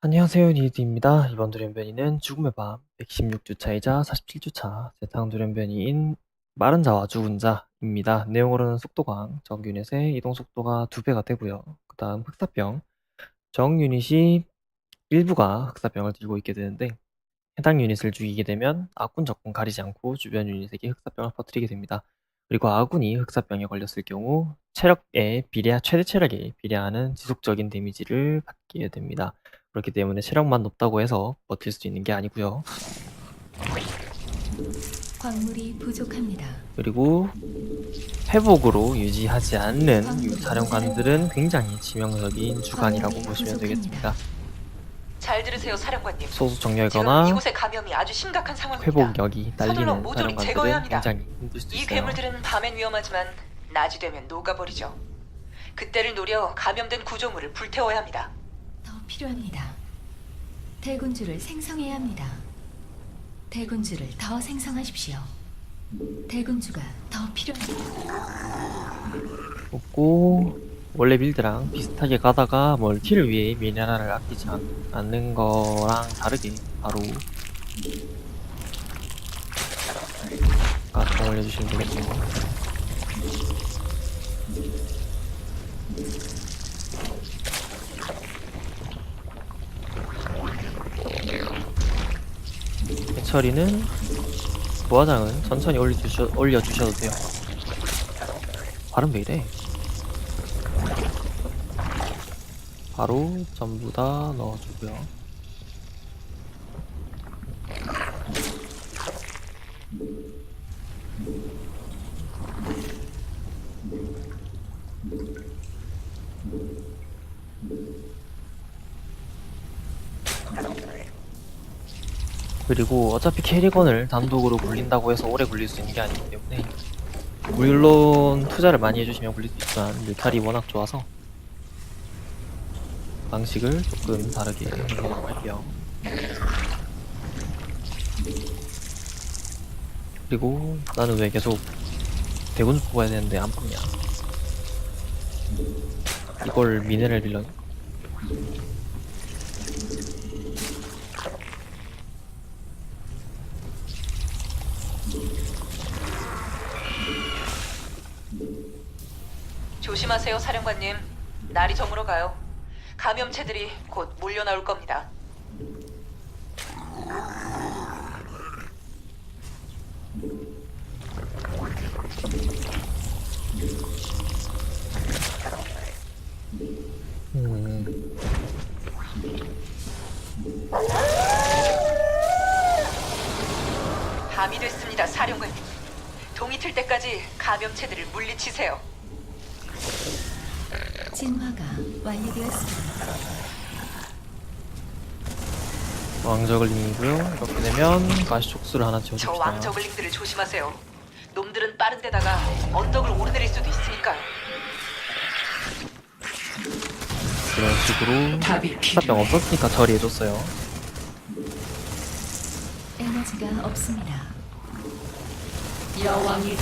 안녕하세요 니드입니다. 이번 돌연변이는 죽음의 밤 116주차이자 47주차 재탕 돌연변이인 마른 자와 죽은 자입니다. 내용으로는 속도광, 적 유닛의 이동 속도가 2배가 되고요. 그 다음 흑사병, 적 유닛이 일부가 흑사병을 들고 있게 되는데 해당 유닛을 죽이게 되면 아군 적군 가리지 않고 주변 유닛에게 흑사병을 퍼뜨리게 됩니다. 그리고 아군이 흑사병에 걸렸을 경우 체력에 비례 최대 체력에 비례하는 지속적인 데미지를 받게 됩니다. 그렇기 때문에 체력만 높다고 해서 버틸 수 있는 게 아니고요. 광물이 부족합니다. 그리고 회복으로 유지하지 않는 유 사령관들은 굉장히 치명적인 주간이라고 보시면 되겠습니다. 잘 들으세요, 사령관님. 소수 지금 정렬거나 이곳의 감염이 아주 심각한 상황입니다. 회복력이 서둘러 딸리는 모조리 사령관들은 합니다. 굉장히 힘들 수 이 있어요. 괴물들은 밤엔 위험하지만 낮이 되면 녹아버리죠. 그때를 노려 감염된 구조물을 불태워야 합니다. 더 필요합니다. 대군주를 생성해야 합니다. 대군주를 더 생성하십시오. 대군주가 더 필요합니다. 없고 원래 빌드랑 비슷하게 가다가 멀티를 위해 미네랄을 아끼지 않, 않는 거랑 다르게 바로 가스 올려주시면 되겠죠. 해 처리는 부화장은 천천히 올려주셔, 올려주셔도 돼요. 발음 왜 이래? 바로 전부 다 넣어주고요. 그리고 어차피 캐리건을 단독으로 굴린다고 해서 오래 굴릴 수 있는 게 아니기 때문에 물론 투자를 많이 해주시면 굴릴 수 있지만 뮤탈이 워낙 좋아서 방식을 조금 다르게 할게요. 그리고 나는 왜 계속 대군 뽑아야 되는데 안 뽑냐? 이걸 미네랄 빌런 조심하세요, 사령관님. 날이 저물어 가요. 감염체들이 곧 몰려 나올 겁니다. 음, 밤이 됐습니다, 사령관님. 동이 틀 때까지 감염체들을 물리치세요. 진화가 완료되었습니다. 왕저글링이고요. 이렇게 되면 가시 촉수를 하나 저 지어줍시다. 왕 저글링들을 조심하세요. 놈들은 빠른 데다가 언덕을 오르내릴 수도 있으니까요. 이런 식으로 사병 없었으니까 처리해줬어요. 에너지가 없습니다. 여왕이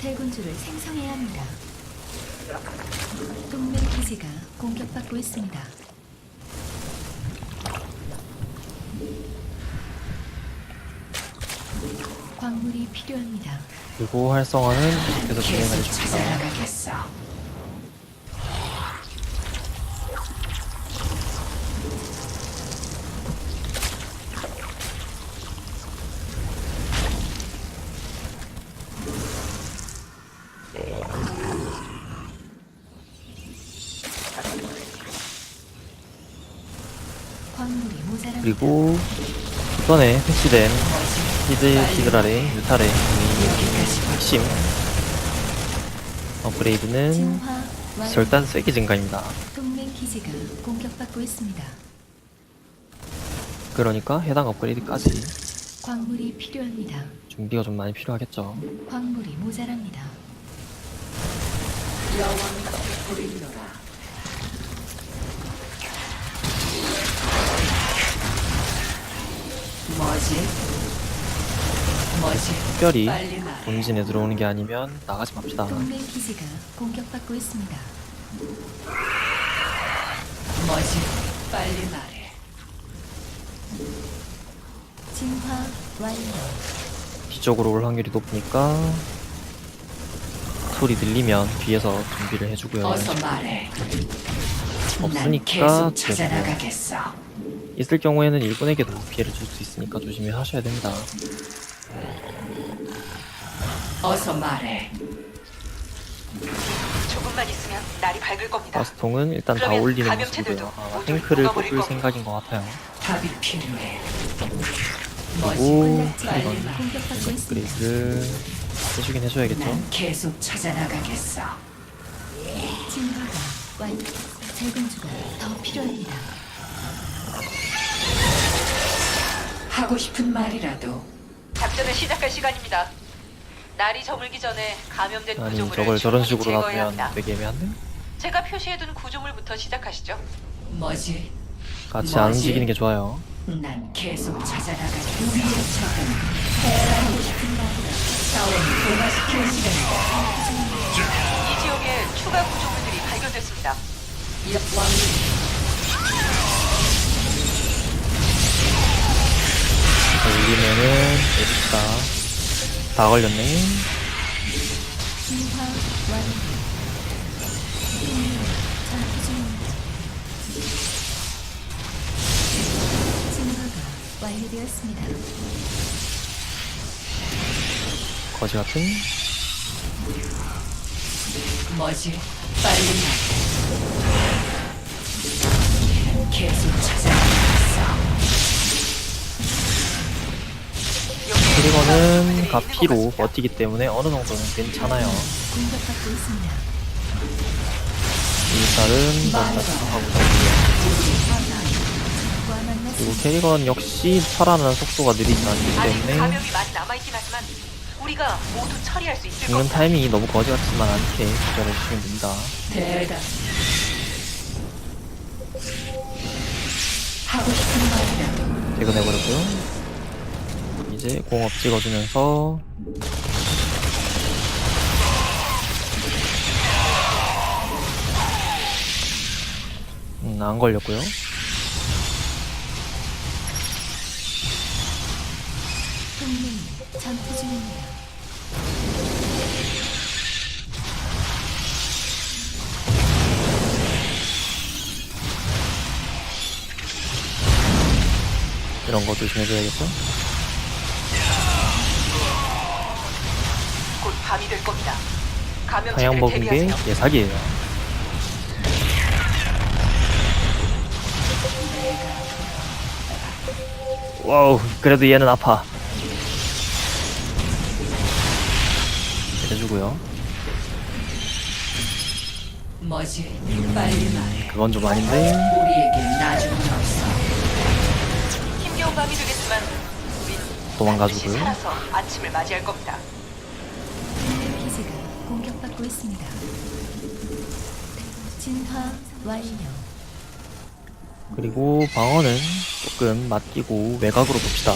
대군주를 생성해야 합니다. 동맹 기지가 공격받고 있습니다. 광물이 필요합니다. 그리고 활성화는 계속 모자랍니다. 그리고 이번에 패치된 히드 히드라의 유탈의 핵심 업그레이드는. 절단 세기 증가입니다. 동맹 기지가 공격받고 있습니다. 그러니까 해당 업그레이드까지 광물이 필요합니다. 준비가 좀 많이 필요하겠죠. 광물이 모자랍니다. 특별히 본진에 들어오는 게 아니면 나가지 맙시다. 동맹 기지가 공격받고 있습니다. 뭐지? 빨리 말해. 진화 완료. 뒤쪽으로 올 확률이 높으니까 소리 들리면 뒤에서 준비를 해주고요. 어서 말해. 난 없으니까 계속. 찾아나가겠어. 있을 경우에는 일본에게도 피해를 줄 수 있으니까 조심히 하셔야 됩니다. 어서 말해. 조금만 있으면 날이 밝을 겁니다. 가스통은 일단 다 그러면 올리는 감염체들도 모습이고요. 아마 모두 탱크를 녹아버릴 뽑을 겁니다. 생각인 것 같아요. 답이 필요해. 그리고 빨리 이건 말해. 공격받고 있습니다. 업그레이드 해주긴 해줘야겠죠. 난 계속 찾아나가겠어. 진화가 완료. 재건주가 더 필요합니다. 하고 싶은 말이라도 작전을 시작할 시간입니다. 날이 저물기 전에 감염된 아니 구조물을 저걸 저런 충분히 식으로 제거해야 놔두면 합니다. 되게 애매한데? 제가 표시해둔 구조물부터 시작하시죠. 뭐지? 같이 안 뭐지? 움직이는 게 좋아요. 난 계속. 우리의 적은 싸움을 시간이다. 이 지역에 추가 구조물들이 발견됐습니다. 올리면은 됐 다. 다 걸렸네. 거지 같은. 뭐지? 빨리 말 가 피로 버티기 때문에 어느 정도는 괜찮아요. 공격받고 있습니다. 일단은 먼저 하고 있고요. 와 그리고. 캐리건 역시 살아나는 속도가 느리지 않기 때문에 겁니다. 타이밍이 너무 거지 같지만 않게 조절해 주시면 됩니다. 퇴근해버렸고요. 이제 공업 찍어주면서 음, 안 걸렸고요. 동맹 전투 중입니다. 이런 거 조심해줘야겠죠? 곧 밤이 될 겁니다. 감염체들 먹은 게 대비하세요. 예사기예요. 와우, 그래도 얘는 아파. 해주고요. 뭐지? 빨리 말해. 그건 좀 아닌데. 우리에게 나중은 없어. 힘겨운 밤이 되겠지만 우린 도망가주고요. 반드시 살아서 아침을 맞이할 겁니다. 공격받고 있습니다. 진화 완료. 그리고 방어는 조금 맡기고 외곽으로 봅시다.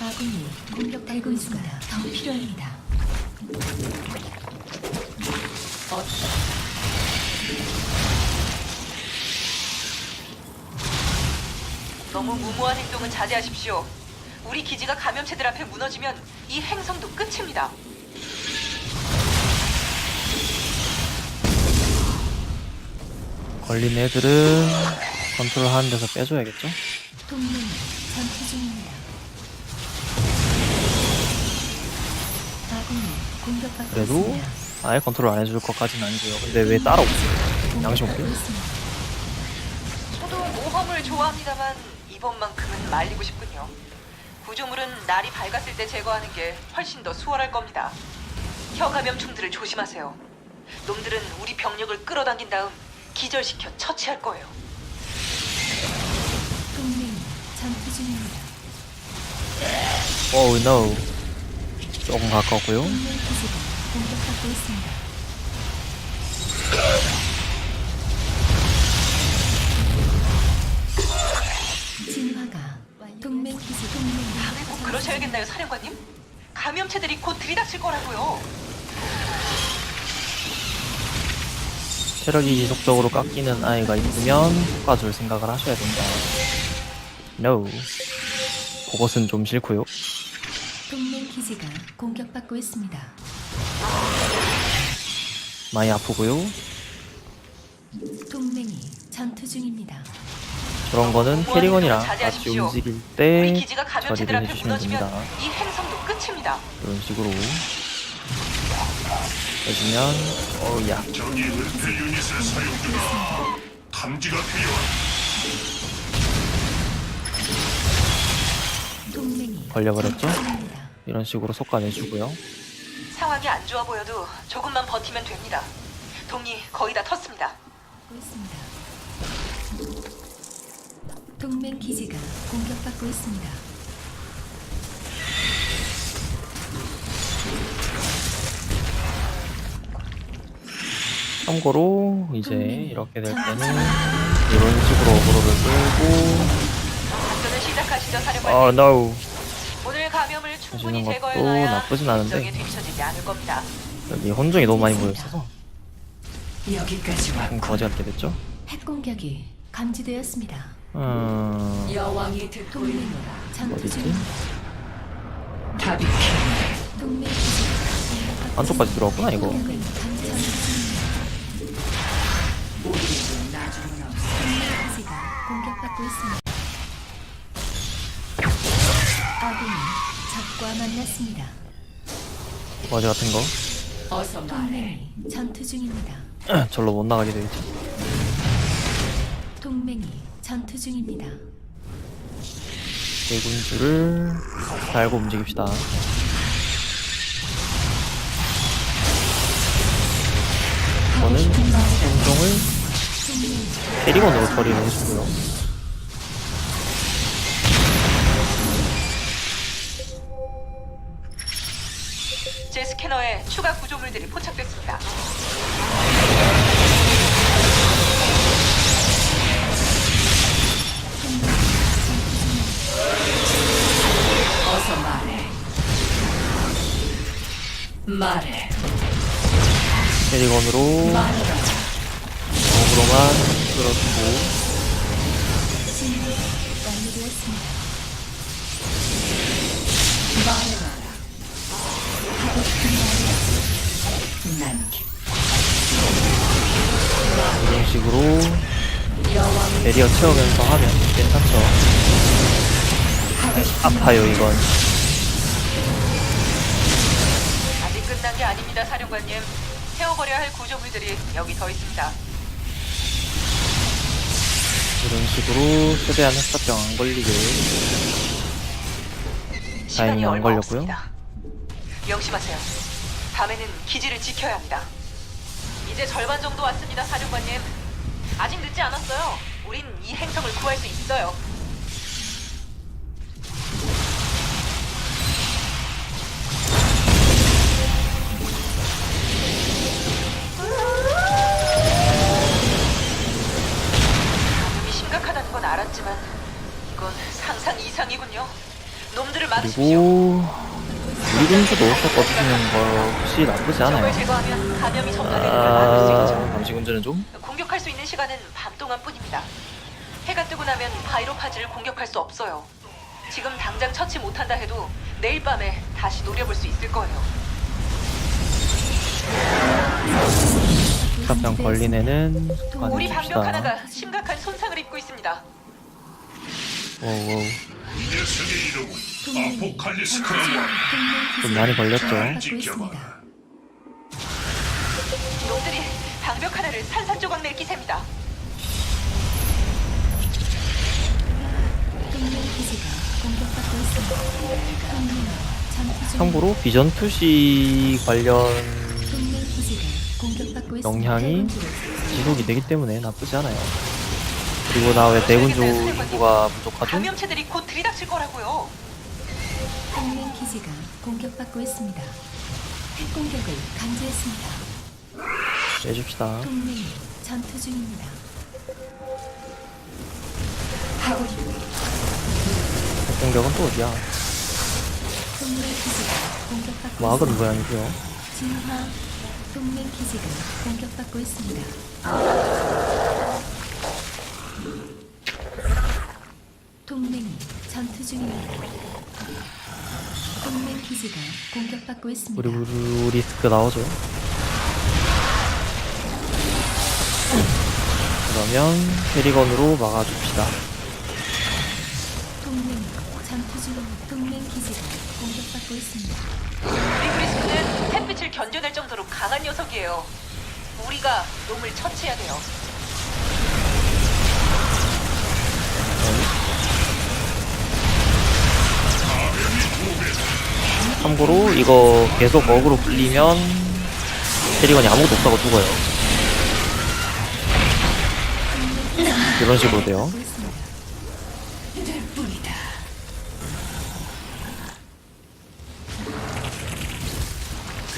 아군이 공격받고 있습니다. 더 필요합니다. 너무 무모한 행동은 자제하십시오. 우리 기지가 감염체들 앞에 무너지면 이 행성도 끝입니다. 걸린 애들은 컨트롤 하는 데서 빼줘야겠죠? 동맹 전투 중입니다. 아군이 공격받고 그래도 있습니다. 아예 컨트롤 안 해줄 것까지는 아니고요. 근데 왜 따라오세요? 양심 없게? 저도 모험을 좋아합니다만 이번만큼은 말리고 싶군요. 구조물은 날이 밝았을 때 제거하는 게 훨씬 더 수월할 겁니다. 혀 감염충들을 조심하세요. 놈들은 우리 병력을 끌어당긴 다음 기절시켜 처치할 거예요. 동맹 전투 중입니다. 오우 노 조금 가까웠고요. 동맹 기지가 공격받고 있습니다. 동맹 기지 동맹 꼭 그러셔야겠나요, 사령관님? 감염체들이 곧 들이닥칠 거라고요. 체력이 지속적으로 깎이는 아이가 있으면 효과줄 생각을 하셔야 된다. No. 그것은 좀 싫고요. 동맹 기지가 공격받고 있습니다. 많이 아프고요. 동맹이 전투 중입니다. 저런 거는 캐리건이랑 같이. 움직일 때 처리를 해주시면 됩니다. 이 행성도 끝입니다. 이런 식으로 해주면 어우야 적이 은폐 유닛을 사용 중이다. 탐지가 필요하다. 동맹이 걸려버렸죠? 이런 식으로 솎아내주고요. 상황이 안 좋아 보여도 조금만 버티면 됩니다. 동이 거의 다 텄습니다. 받고 있습니다. 동맹 기지가 공격받고 있습니다. 참고로 이제 이렇게 될 때는 이런 식으로 어그로를 끌고 작전을 시작하시죠, 어 사령관님. no 오늘 감염을 충분히 해주는 것도 제거해놔야 나쁘진 않은데. 적에 뒤처지지 않을 겁니다. 여기 혼종이 너무 많이 모였어서 여기까지 좀 왔고 거지 같게 됐죠? 핵 공격이 감지되었습니다. 음... 여왕이 듣고 있노라. 어디지? 답이 안쪽까지 들어왔구나 이거 공격받고 있습니다. 아군이 적과 만났습니다. 거지 같은 거 어서 말해. 동맹이 전투 중입니다. 절로 못 나가게 되겠지 동맹이 전투 중입니다. 대군주를 달고 움직입시다 저는 동맹이 캐리건으로 처리를 해주고요 제 스캐너에 추가 구조물들이 포착됐습니다. 어서 말해. 말해. 캐리건으로 말해라. 어그로만 끌어주고 진화가 완료되었습니다. 말해라. 난 기- 이런 식으로 베리어 채우면서 하면 괜찮죠 아파요 이건 아직 끝난 게 아닙니다, 사령관님. 태워버려야 할 구조물들이 여기 더 있습니다. 이런 식으로 최대한 햇사병 안 걸리게 시간이 안 얼마 걸렸고요. 없습니다. 명심하세요. 밤에는 기지를 지켜야 합니다. 이제 절반 정도 왔습니다, 사령관님. 아직 늦지 않았어요. 우린 이 행성을 구할 수 있어요. 건 알았지만 이건 상상 이상이군요. 놈들을 막으십시오. 그리고 유리군주도 섞어 주시는 거 혹시 나쁘지 적을 않아요 제거하면 감염이 전파되는 걸 막을 수 아... 있죠. 감시 군주는 좀 공격할 수 있는 시간은 밤 동안뿐입니다. 해가 뜨고 나면 바이로파즈를 공격할 수 없어요. 지금 당장 처치 못한다 해도 내일 밤에 다시 노려볼 수 있을 거예요. 햇사병 걸린 애는 우리 방벽 하나가 심각한 손상을 입고 있습니다. 오우 이 녀석의 이름은 아포칼리스 크라운. 좀 많이 걸렸죠 지켜봐. 놈들이 방벽 하나를 산산 조각 낼 기세입니다. 참고로 비전 투시 관련. 영향이 지속이 되기 때문에 나쁘지 않아요 그리고 나왜 대군주 인구가 부족하죠? 감염체들이 곧 들이닥칠 거라고요. 동맹 기지가 공격받고 있습니다. 핵 공격을 감지했습니다. 해줍시다 동맹이 전투 중입니다. 하고 싶은 공격은 또 어디야 동맹 기지가 공격받고 마을은 있습니다. 모양이고요 진화 동맹 기지가 공격받고 있습니다. 동맹이 전투 중입니다. 동맹 기지가 공격받고 있습니다. 우리 우리 리스크 나오죠. 그러면 페리건으로 막아줍시다. 동맹이 전투 중입니다. 동맹 기지가 공격받고 있습니다. 리그리스크는 햇빛을 견뎌낼 정도로 강한 녀석이에요. 우리가 놈을 처치해야 돼요. 참고로 이거 계속 어그로 끌리면 페리건이 아무것도 없다고 죽어요. 이런 식으로 돼요.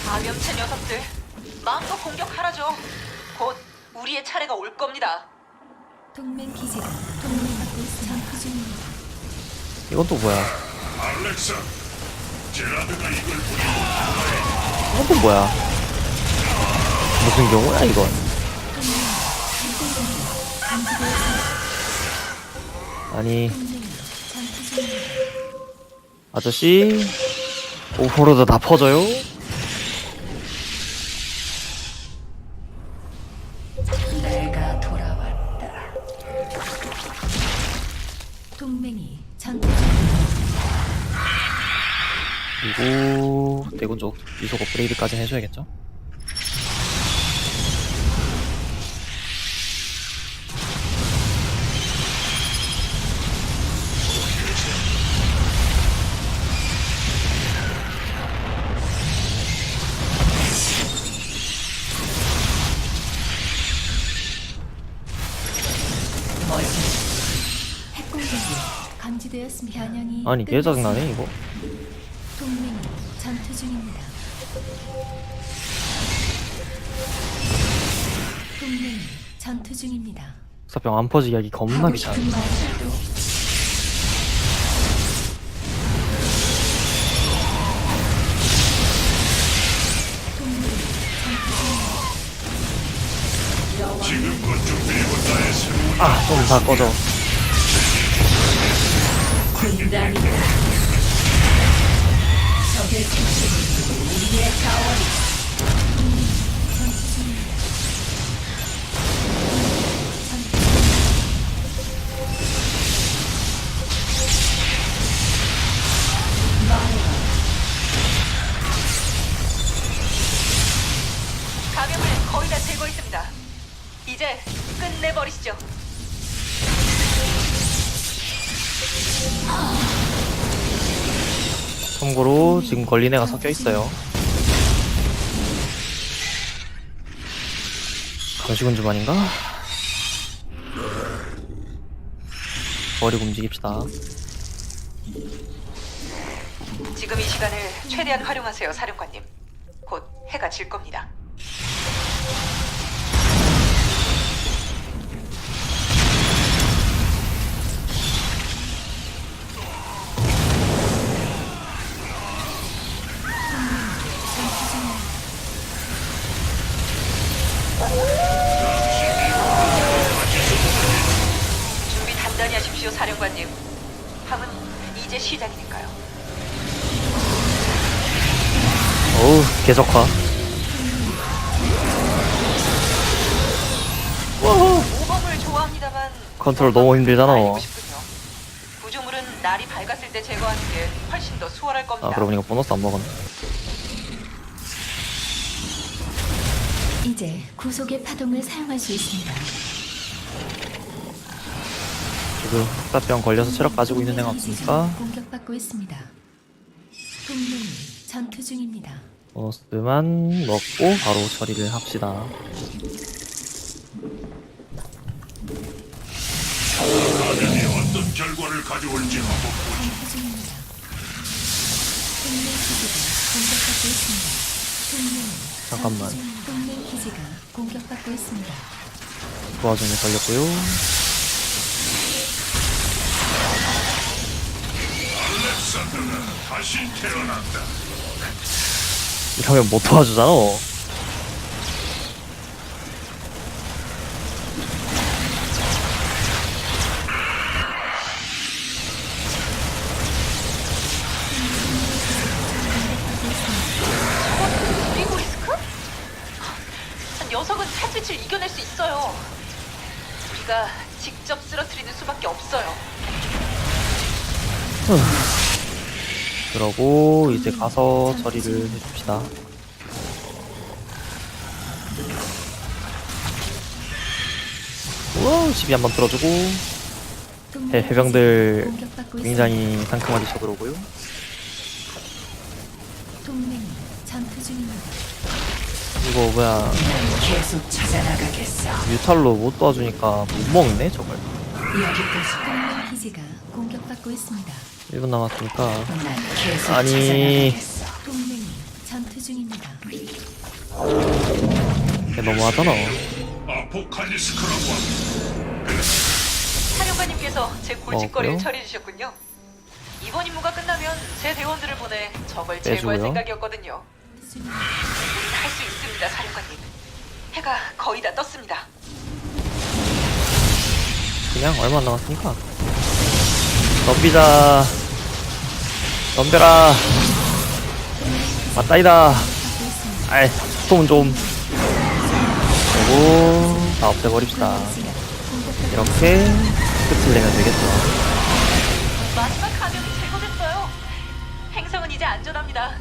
감염체 녀석들 마음껏 공격하라죠. 곧 우리의 차례가 올 겁니다. 동맹 기지가. 전투 중입니다. 이건 또 뭐야? 알렉사, 이건 또 뭐야? 무슨 경우야 이건? 아니. 아저씨 오버로드 다 퍼져요? 레이드까지 해줘야겠죠? 아니 개 짜증나네 이거 동맹이 전투 중입니다. 사병 안 퍼지게 하기 겁나 하고 귀찮아 싶은 말이라도 동맹이 전투 중입니다. 지금껏 준비해본 나의 새로운 아 좀 다 꺼져 군단이 걸린 애가 섞여 있어요 감시군 좀 아닌가? 버리고 움직입시다 지금 이 시간을 최대한 활용하세요, 사령관님. 곧 해가 질 겁니다. 모범을 좋아합니다만 컨트롤 너무 힘들잖아. 싶군요. 구조물은 날이 밝았을 때 제거하는 게 훨씬 더 수월할 겁니다. 아 그러고 보니까 보너스 안 먹었네 이제 구속의 파동을 사용할 수 있습니다. 지금 흑사병 걸려서 체력 가지고 있는 애가 없으니까 공격받고 있습니다. 동맹이 전투 중입니다. 보너스만 먹고 바로 처리를 합시다 감염이 어떤 결과를 가져올지 잠깐만. 그 와중에 걸렸고요 알렉산더가 다시 태어난다. 이렇게 하면 못 도와주잖아. 그리고 리스크? 녀석은 샌드위치를 이겨낼 수 있어요. 우리가 직접 쓰러뜨리는 수밖에 없어요. 어. 그러고 이제 가서 처리를 해줍시다. 우와, 집이 한번 들어주고 해- 해병들. 굉장히 상큼하게 쳐들어오고요. 이거 뭐야. 뮤탈로 못 도와주니까 못 먹네 저걸. 여기까지. 공격받고 있습니다. 1분 남았으니까 아니. 이게 너무하잖아. 사령관님께서 제 골칫거리를 어? 처리해 주셨군요. 이번 임무가 끝나면 제 대원들을 보내 적을. 제거할 생각이었거든요. 할 수 있습니다, 사령관님. 해가 거의 다 떴습니다. 그냥 얼마 안 남았으니까. 덤비자. 덤벼라. 맞다이다. 아이, 스톰은 좀. 그리고 다 없애버립시다. 이렇게 끝을 내면 되겠죠. 마지막 감염이 제거됐어요. 행성은 이제 안전합니다.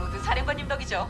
모두 사령관님 덕이죠.